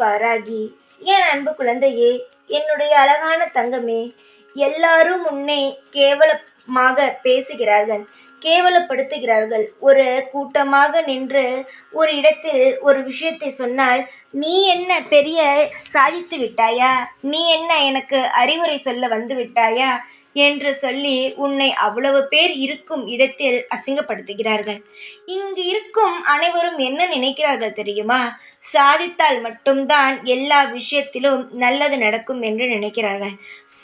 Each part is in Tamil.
வாராகி என் அன்பு குழந்தையே என்னுடைய அழகான தங்கமே எல்லாரும் உன்னை கேவலமாக பேசுகிறார்கள் கேவலப்படுத்துகிறார்கள். ஒரு கூட்டமாக நின்று ஒரு இடத்தில் ஒரு விஷயத்தை சொன்னால் நீ என்ன பெரிய சாதித்து விட்டாயா? நீ என்ன எனக்கு அறிவுரை சொல்ல வந்து விட்டாயா? என்று சொல்லி உன்னை அவ்வளவு பேர் இருக்கும் இடத்தில் அசிங்கப்படுத்துகிறார்கள். இங்கு இருக்கும் அனைவரும் என்ன நினைக்கிறார்கள் தெரியுமா? சாதித்தால் மட்டும்தான் எல்லா விஷயத்திலும் நல்லது நடக்கும் என்று நினைக்கிறார்கள்.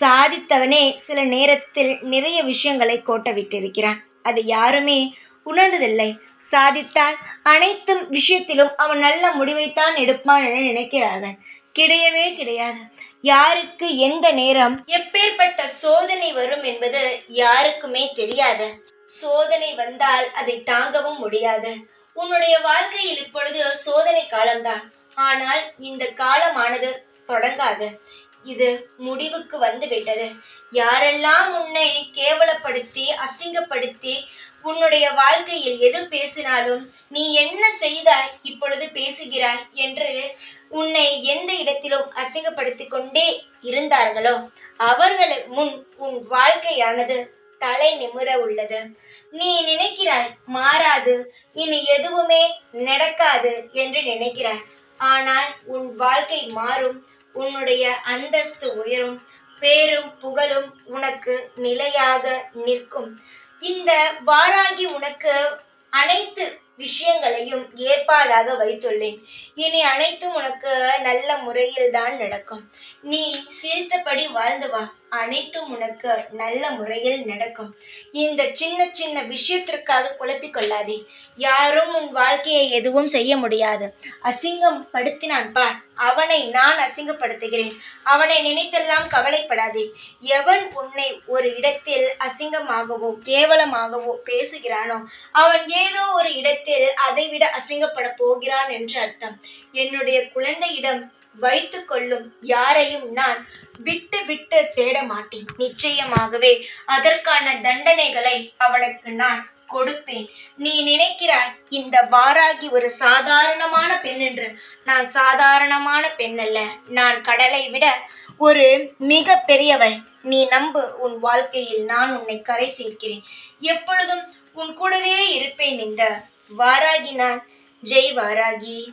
சாதித்தவனே சில நேரத்தில் நிறைய விஷயங்களை கோட்ட விட்டிருக்கிறான் யாருமே உணர்ந்ததில்லை. சாதித்தால் அனைத்தும் விஷயத்திலும் அவன் நல்ல முடிவைத்தான் எடுப்பான் என நினைக்கிறார்கள். கிடையவே கிடையாது. யாருக்கு எந்த நேரம் எப்பேற்பட்ட சோதனை வரும் என்பது யாருக்குமே தெரியாது. சோதனை வந்தால் அதை தாங்கவும் முடியாது. உன்னுடைய வாழ்க்கையில் இப்பொழுது சோதனை காலம்தான். ஆனால் இந்த காலமானது தொடங்காது. இது முடிவுக்கு வந்து விட்டது யாரெல்லாம் உன்னை கேவலப்படுத்தி அசிங்கப்படுத்தி உன்னுடைய வாழ்க்கையில் எது பேசினாலும் நீ என்ன செய்தாய் இப்பொழுது பேசுகிறாய் என்று உன்னை எந்த இடத்திலும் அசிங்கப்படுத்தி கொண்டே இருந்தார்களோ அவர்கள் முன் உன் வாழ்க்கையானது தலை நிமிர உள்ளது. நீ நினைக்கிறாய் மாறாது இனி எதுவுமே நடக்காது என்று நினைக்கிறாய். ஆனால் உன் வாழ்க்கை மாறும் உன்னுடைய அந்தஸ்து உயரும் பேரும் புகழும் உனக்கு நிலையாக நிற்கும். இந்த வாராகி உனக்கு அனைத்து விஷயங்களையும் ஏற்பாடாக வைத்துள்ளேன். இனி அனைத்தும் உனக்கு நல்ல முறையில் தான் நடக்கும். நீ சிரித்தபடி வாழ்ந்து வா. அனைத்தும் உனக்கு நல்ல முறையில் நடக்கும். இந்த சின்ன சின்ன விஷயத்திற்காக குழப்பிக் கொள்ளாதே. யாரும் உன் வாழ்க்கையை எதுவும் செய்ய முடியாது. அசிங்கம் படுத்தினான் பார். அவனை நான் அசிங்கப்படுத்துகிறேன். அவனை நினைத்தெல்லாம் கவலைப்படாதே. எவன் உன்னை ஒரு இடத்தில் அசிங்கமாகவோ கேவலமாகவோ பேசுகிறானோ அவன் ஏதோ ஒரு இடத்தில் அதைவிட அசிங்கப்பட போகிறான் என்று அர்த்தம். என்னுடைய குழந்தையிடம் வைத்து கொள்ளும் யாரையும் நான் விட்டு விட்டு தேட மாட்டேன் நிச்சயமாகவே அதற்கான தண்டனைகளை அவளுக்கு நான் கொடுப்பேன். நீ நினைக்கிறாய் இந்த வாராகி ஒரு சாதாரணமான பெண் என்று. நான் சாதாரணமான பெண் அல்ல. நான் கடலை விட ஒரு மிக பெரியவள். நீ நம்பு உன் வாழ்க்கையில் நான் உன்னை கரை சேர்க்கிறேன். எப்பொழுதும் உன் கூடவே இருப்பேன் இந்த வாராகி நான். ஜெய் வாராகி.